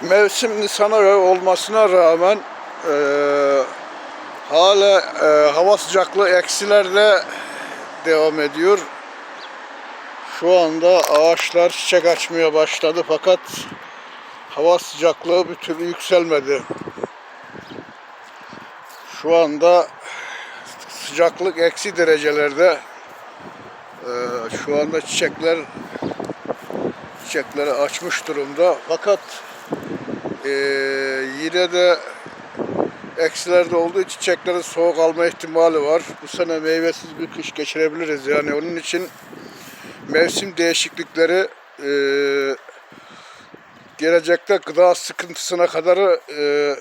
Mevsim Nisan ayı olmasına rağmen eee hala eee, hava sıcaklığı eksilerde devam ediyor. Şu anda ağaçlar çiçek açmaya başladı fakat hava sıcaklığı bir türlü yükselmedi. Şu anda sıcaklık eksi derecelerde. Eee, şu anda çiçekler çiçekleri açmış durumda. Fakat eee, yine de eksilerde olduğu çiçeklerin soğuk alma ihtimali var. Bu sene meyvesiz bir kış geçirebiliriz. Yani onun için mevsim değişiklikleri eee, gelecekte gıda sıkıntısına kadar eee,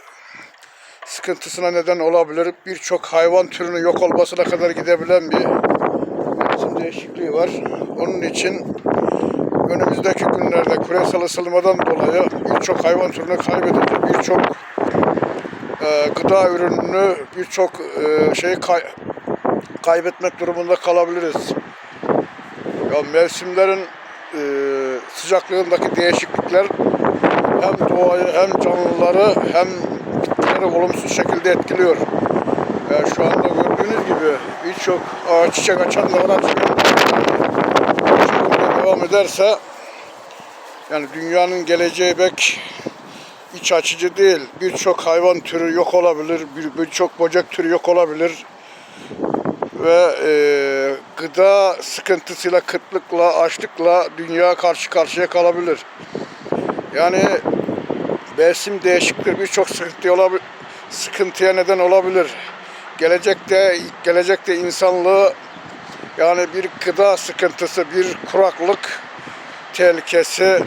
sıkıntısına neden olabilir. Birçok hayvan türünün yok olmasına kadar gidebilen bir mevsim değişikliği var. Onun için önümüzdeki günlerde küresel ısınmadan dolayı birçok hayvan türünü kaybedecek, birçok e, gıda ürününü, birçok e, şeyi kay- kaybetmek durumunda kalabiliriz. Ya mevsimlerin e, sıcaklığındaki değişiklikler hem doğayı hem canlıları hem bitkileri olumsuz şekilde etkiliyor. Yani şu anda gördüğünüz gibi birçok ağaç çiçek açan da var açmayan da var. Bu şekilde devam ederse yani dünyanın geleceği pek iç açıcı değil. Birçok hayvan türü yok olabilir, bir- birçok böcek türü yok olabilir ve e, gıda sıkıntısıyla, kıtlıkla, açlıkla dünya karşı karşıya kalabilir. Yani mevsim değişiklikleri birçok sıkıntı olabilir, sıkıntıya neden olabilir. Gelecekte gelecekte insanlığı yani bir gıda sıkıntısı, bir kuraklık tehlikesi,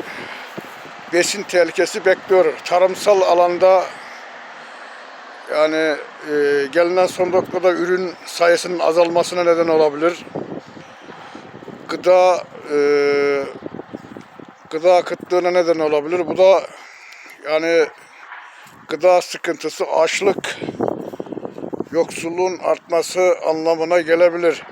besin tehlikesi bekliyor. Tarımsal alanda yani e, gelinen son noktada ürün sayısının azalmasına neden olabilir. Gıda e, gıda kıtlığına neden olabilir. Bu da yani gıda sıkıntısı, açlık, yoksulluğun artması anlamına gelebilir.